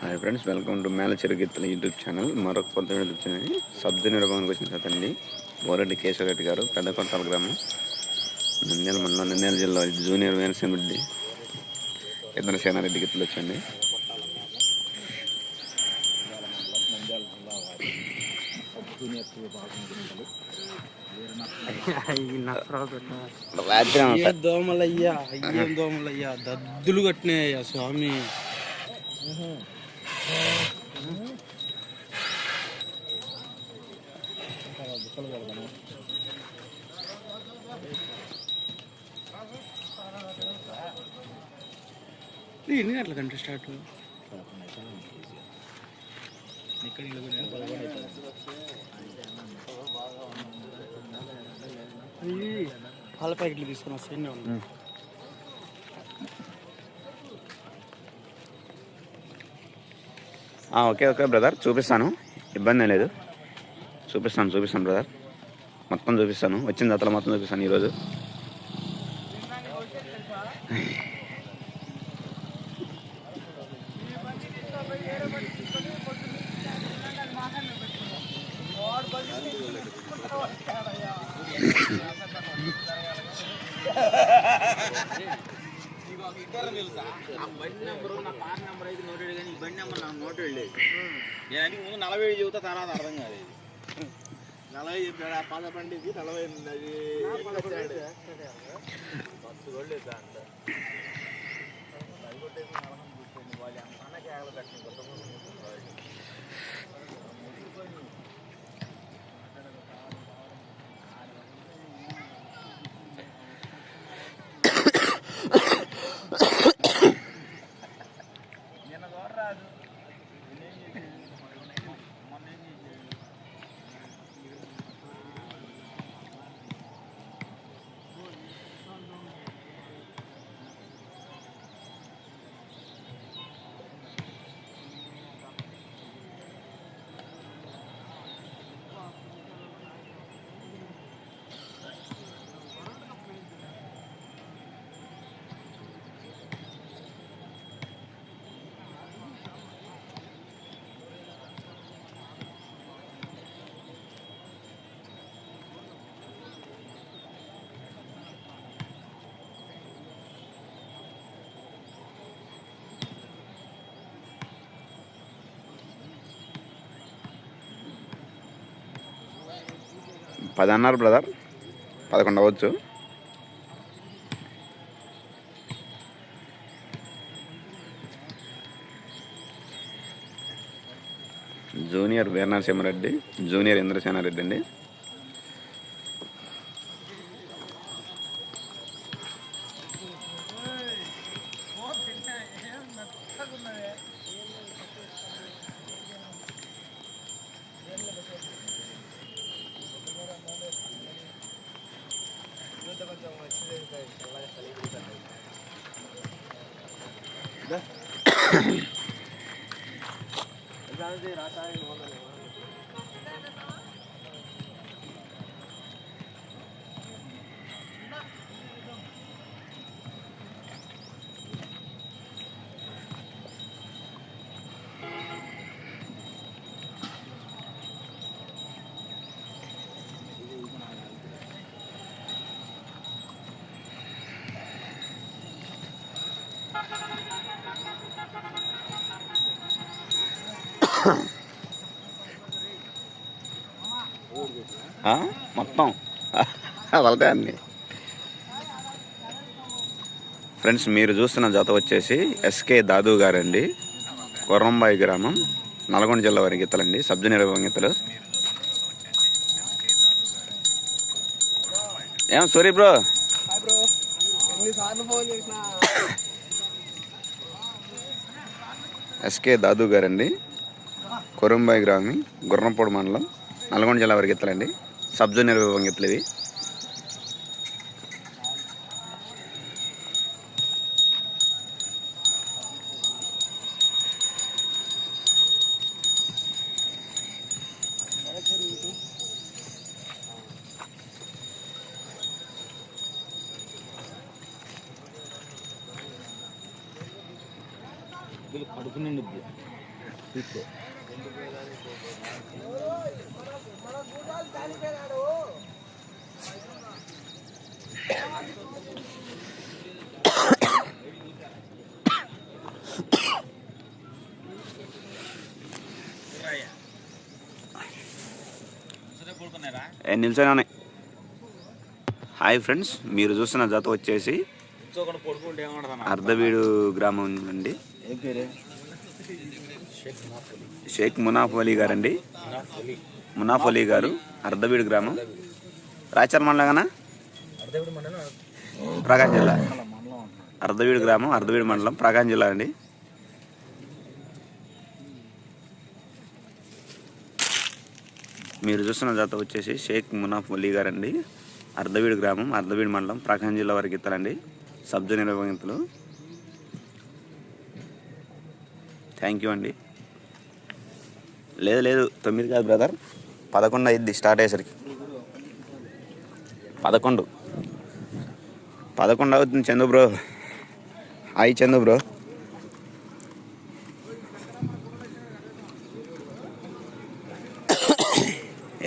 Hi friends welcome to mela చిరుగిత్తల YouTube channel మరొక కొత్త video వచ్చింది. సబ్జీ నిర్వహణకు వచ్చిన కథండి బోరెడ్డి కేశవరెడ్డి గారు పెద్ద కొట్టాల గ్రామం. నంద్యాల మండలం నంద్యాల జిల్లా జూనియర్ వేనసేనరెడ్డి ఇద్దరు సేనారెడ్డి గిత్తలు వచ్చండి దోమలయ్యా అయ్యేం దోమలయ్యా. దద్దులు కట్టినాయ్యా స్వామి. ఎన్ని గంటల కంటే స్టార్ట్? పాల ప్యాకెట్లు తీసుకుని వస్తే ఎన్ని ఉన్నాయి ఆ, ఓకే ఓకే బ్రదర్. చూపిస్తాను. ఇబ్బంది లేదు. చూపిస్తాను చూపిస్తాను బ్రదర్. మొత్తం చూపిస్తాను. వచ్చిన జాతర మొత్తం చూపిస్తాను ఈరోజు. బండి నెంబరు నా పాత వెళ్ళేది. అయితే నేను అడిగి ముందు నలభై ఏడు చెబుతా తర్వాత అర్థం కాలేదు. నలభై చెప్పాడు ఆ పద బండికి నలభై అది పత్తు కూడా లేదు దాంట్లో. అది కొట్టేసి నలభై కూర్చోండి వాళ్ళు అన్న కేకలు కట్టిన కొత్త పది అన్నారు బ్రదర్. పదకొండు అవ్వచ్చు. జూనియర్ వీరనరసింహారెడ్డి జూనియర్ ఇంద్రసేనారెడ్డి అండి. રાત આવે మొత్తం? వెళ్తాయి అన్ని ఫ్రెండ్స్ మీరు చూస్తున్న జత వచ్చేసి ఎస్కే దాదు గారండి. కొర్రంబాయి గ్రామం నల్గొండ జిల్లా వారి గీతలండి సబ్జ నిర్వహణ గీతలు. ఏం సారీ బ్రో? ఎస్కే దాదు గారండి. కొరంబాయి గ్రామం గుర్రంపూడి మండలం నల్గొండ జిల్లా వరకు గీతలండి సబ్జూనియర్ విభాగం గీతలు ఇవి. ఏ నిల్చొని హాయ్ ఫ్రెండ్స్ మీరు చూస్తున్న జత వచ్చేసి అర్ధవీడు గ్రామం పేరే షేక్ మునాఫ్ అలీ గారండి. మునాఫ్ అలీ గారు అర్ధవీడు గ్రామం. రాచర్ మండలంగానా ప్రకాశం జిల్లా. అర్ధవీడు గ్రామం అర్ధవీడు మండలం ప్రకాశం జిల్లా అండి. మీరు చూస్తున్న జాత వచ్చేసి షేక్ మునాఫ్ అలీ గారండి. అర్ధవీడు గ్రామం అర్ధవీడు మండలం ప్రకాశం జిల్లా వరకు ఇస్తారండి సబ్జ నిర్వహితులు. థ్యాంక్ యూ అండి. లేదు లేదు తొమ్మిది కాదు బ్రదర్. పదకొండు అయింది స్టార్ట్ అయ్యేసరికి. పదకొండు. పదకొండు అవుతుంది Chandu bro. Hi Chandu bro.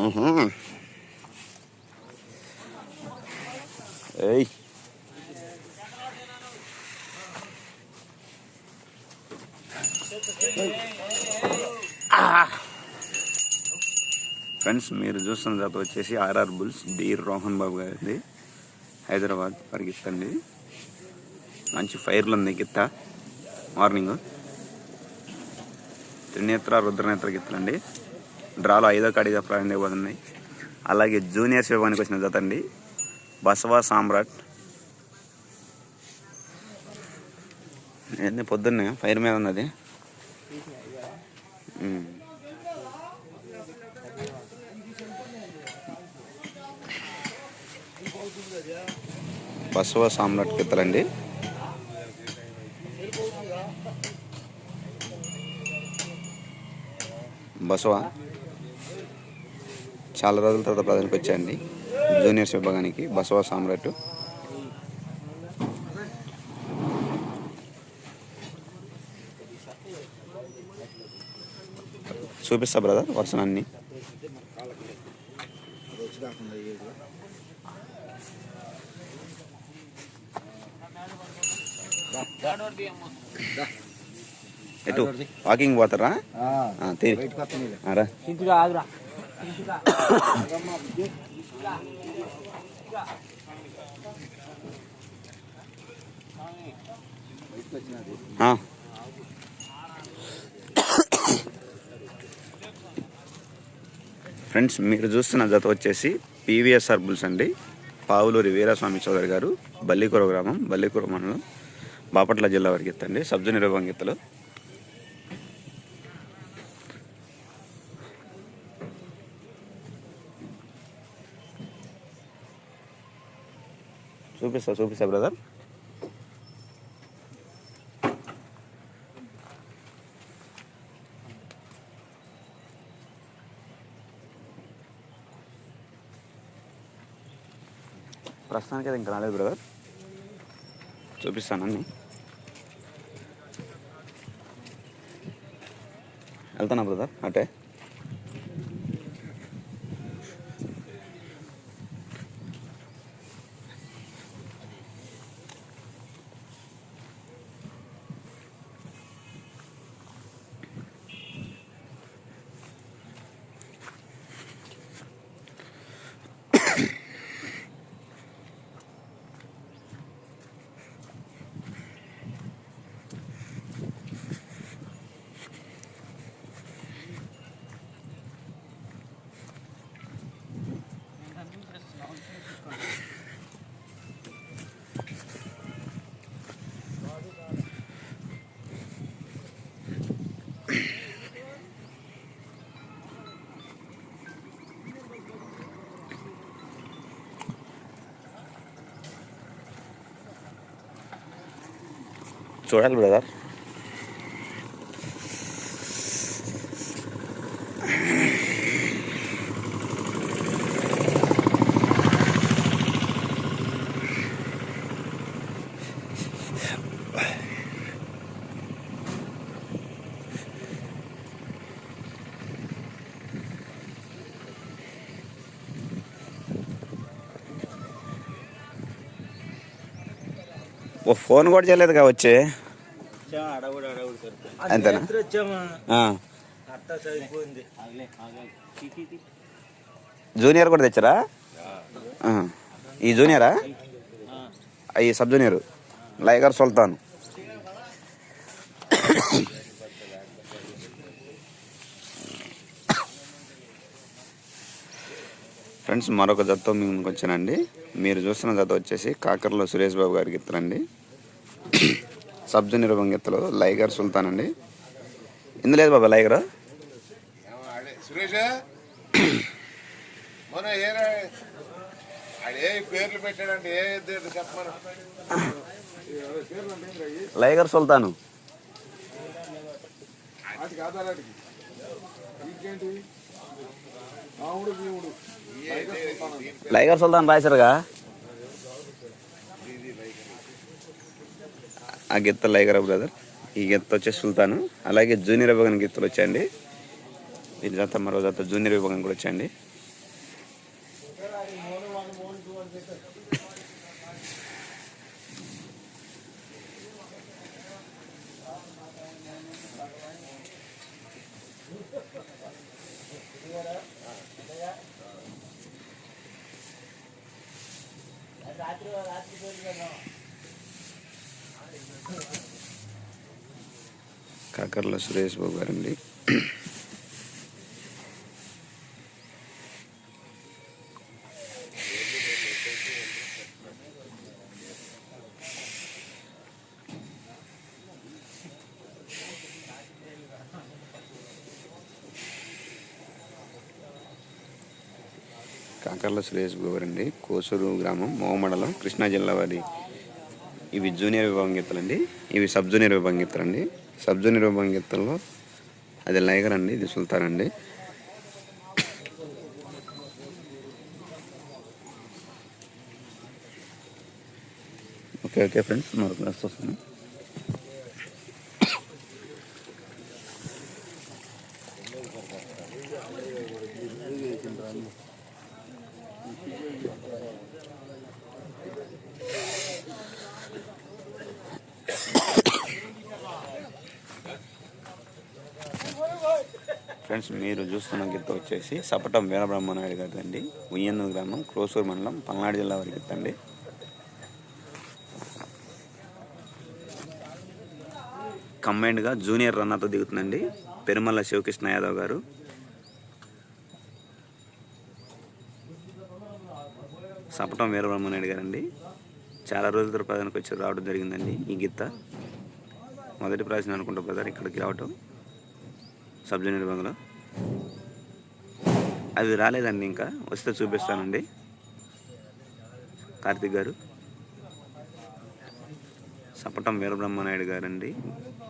Mm-hmm. ఏయ్ ఫ్రెండ్స్ మీరు చూస్తున్న జాత వచ్చేసి ఆర్ఆర్ బుల్స్ డీర్ రోహన్ బాబు గారిది. హైదరాబాద్ పరిగెత్తండి. మంచి ఫైర్లు ఉంది గిత్త. మార్నింగ్ త్రినేత్ర రుద్రనేత్ర గిత్తలండి డ్రాలో ఐదో కాడిగా ప్రారంభమైపోతున్నాయి అలాగే జూనియర్స్ విభాగానికి వచ్చిన జత అండి బసవా సామ్రాట్. ఏంది పొద్దున్నే? ఫైర్ మీద ఉన్నది. బసవ సామ్రాట్ కిత్తలండి బసవా. చాలా రోజుల తర్వాత ప్రధానికి వచ్చాయండి. జూనియర్స్ విభాగానికి బసవ సామ్రాట్. చూపిస్తా బ్రదర్ వర్షం అన్ని ఎటు వాకింగ్ పోతారా? రా. ఫ్రెండ్స్ మీరు చూస్తున్న జత వచ్చేసి పీవీఎస్ఆర్ బుల్స్ అండి. పావులూరి వీరస్వామి చౌదరి గారు బల్లికూర గ్రామం బల్లికూర మండలం బాపట్ల జిల్లా వరకు ఎత్తండి. సబ్జ నిర్వహంగిత్తలు చూపిస్తా చూపిస్తా బ్రదర్ ప్రస్తుతానికి అది ఇంకా రాలేదు బ్రదర్ చూపిస్తాను అన్ని. వెళ్తానా బ్రదర్ అటే. చూడాలి బ్రదర్. ఓ ఫోన్ కూడా చేయలేదుగా వచ్చి? అంతేనా. జూనియర్ కూడా తెచ్చారా? ఆ. ఈ జూనియరా? ఆ, ఈ sub junior? Liger Sultan. Friends మరొక జత మీ ముందుకు వచ్చానండి. మీరు చూస్తున్న జత వచ్చేసి కాకర్లో సురేష్ బాబు గారికి ఇత్తనండి సబ్ జూనియర్ బంగెత్తలు లైగర్ సుల్తాన్ అండి. ఇందు లేదు బాబా లైగర్? ఏ లైగర్ సుల్తాను. లైగర్ సుల్తాన్ రాశారుగా? ఆ గిత్త లైగర్ బ్రదర్. ఈ గిత్త వచ్చే సుల్తాను. అలాగే జూనియర్ విభాగం గిత్తలు వచ్చాయండి. ఈ జత మరో జత జూనియర్ విభాగం కూడా వచ్చాయండి. కాకర్ల సురేష్ బాబు గారండి. కాకర్ల సురేష్ బాబు గారండి. కోసూరు గ్రామం మోవ మండలం కృష్ణా జిల్లా వారి ఇవి జూనియర్ విభాగం గీతలండి ఇవి సబ్ జూనియర్ విభాగం గీతలండి సబ్ జూనియర్ విభాగం గీతల్లో అది లైగర్ అండి ఇది సుల్తాన్ అండి. ఓకే ఓకే ఫ్రెండ్స్ మరొక క్లాస్ ఫ్రెండ్స్ మీరు చూస్తున్న గిత్త వచ్చేసి సపటం వీరబ్రహ్మనాయుడు గారి అండి ఉయ్యన్నూరు గ్రామం క్రోసూరు మండలం పల్నాడు జిల్లా వారి గిత్త అండి. కంబైన్డ్గా జూనియర్ రన్నర్తో దిగుతుందండి పెరుమల్ల శివకృష్ణ యాదవ్ గారు. సపటం వీరబ్రహ్మనాయుడు గారండి. చాలా రోజుల తర్వాత ప్రధానికి వచ్చి రావడం జరిగిందండి ఈ గిత్త మొదటి ప్రాచీన అనుకుంటా బ్రదర్ ఇక్కడికి రావటం. సబ్ జూనియర్ అది రాలేదండి ఇంకా. వస్తే చూపిస్తానండి. కార్తిక్ గారు. సపటం వీరబ్రహ్మనాయుడు గారండి.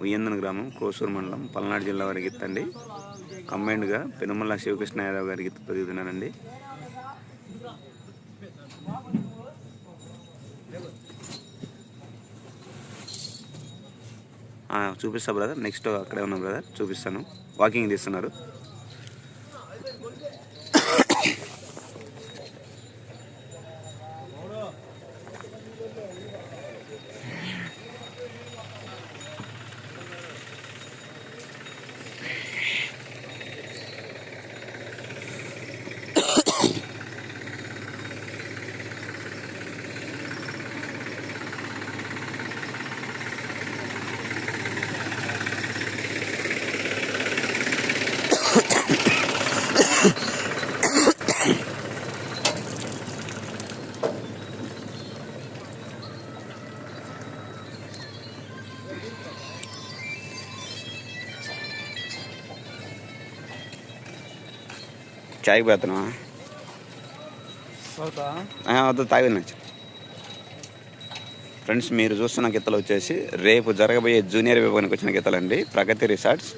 ఉయ్యందన గ్రామం క్రోసూరు మండలం పల్నాడు జిల్లా వారికి ఇత్తండి కంబైన్డ్గా పెనుమల్ల శివకృష్ణ యాదవ్ గారికి ఇత్తు చూపిస్తా బ్రదర్. నెక్స్ట్ అక్కడే ఉన్నా బ్రదర్ చూపిస్తాను. వాకింగ్ తీస్తున్నారు. చాయ్కి పోతున్నావా వద్దు నచ్చు ఫ్రెండ్స్ మీరు చూస్తున్న గీతలు వచ్చేసి రేపు జరగబోయే జూనియర్ విభాగానికి వచ్చిన గీతలండి. ప్రగతి రిసార్ట్స్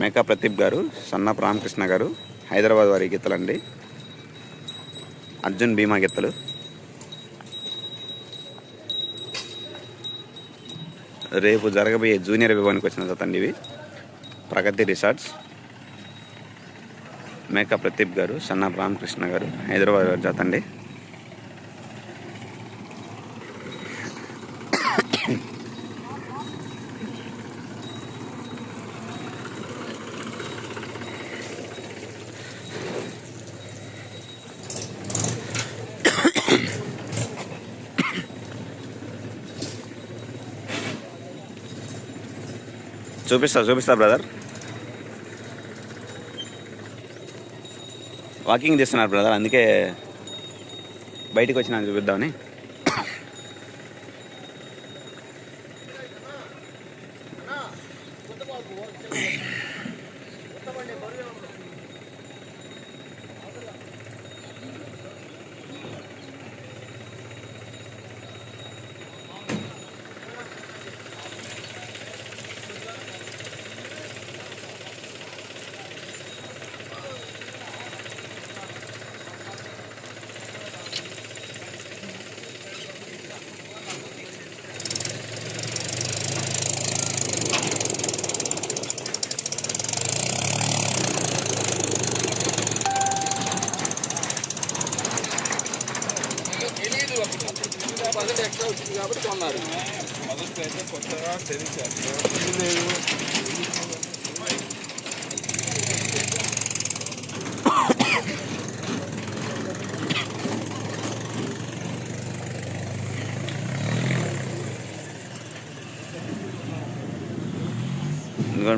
మేకా ప్రదీప్ గారు సన్నపు రామకృష్ణ గారు హైదరాబాద్ వారి గీతలండి. అర్జున్ భీమా గీతలు. రేపు జరగబోయే జూనియర్ విభాగానికి వచ్చిన జతండి ఇవి. ప్రగతి రిసార్ట్స్. మేకా ప్రదీప్ గారు సన్నా రామకృష్ణ గారు హైదరాబాద్ గారు జతండి చూపిస్తా చూపిస్తా బ్రదర్. వాకింగ్ చేస్తున్నారు బ్రదర్ అందుకే బయటికి వచ్చినా చూపిద్దామని.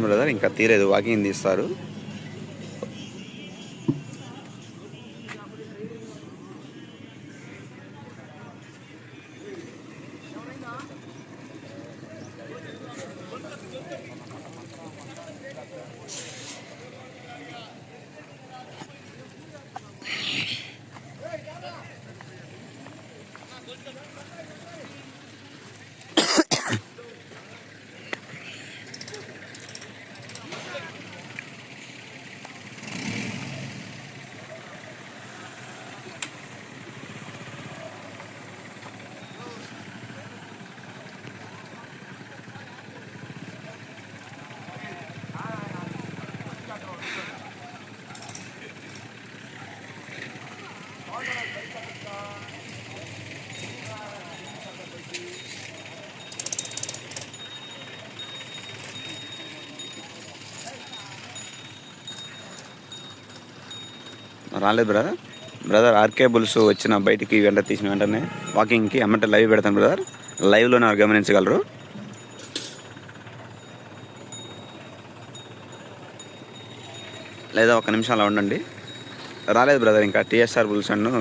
బ్రదర్ ఇంకా తీరేదు వాకింగ్ తీస్తారు. రాలేదు బ్రదర్ బ్రదర్ ఆర్కే బుల్స్ వచ్చిన బయటికి వెంట తీసిన వెంటనే వాకింగ్కి అమ్మట లైవ్ పెడతాను బ్రదర్ లైవ్లో నాకు గమనించగలరు. లేదా ఒక నిమిషం అలా ఉండండి. రాలేదు బ్రదర్ ఇంకా. టీఎస్ఆర్ బుల్స్ అన్ను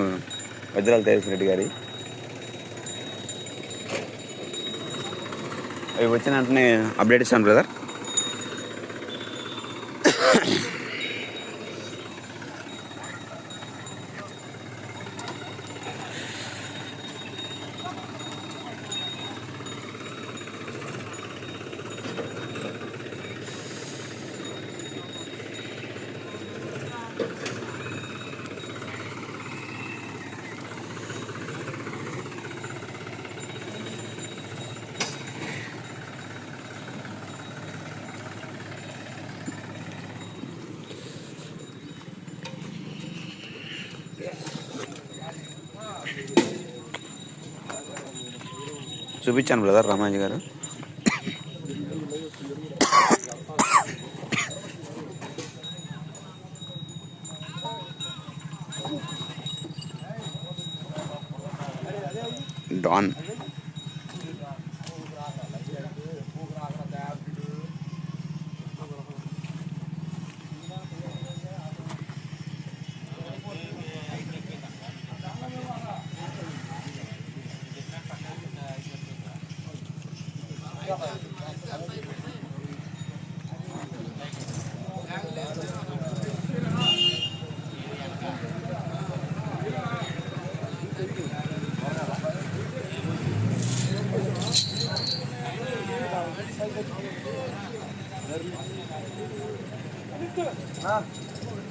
వజ్రాల తేజస్ రెడ్డి గారి. అవి వచ్చిన వెంటనే అప్డేట్ ఇస్తాను బ్రదర్ చూపించాను బ్రదర్ రామాజీ గారు. డాన్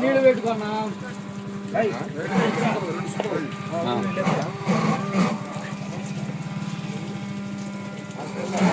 నీళ్ళు పెట్టుకున్నా.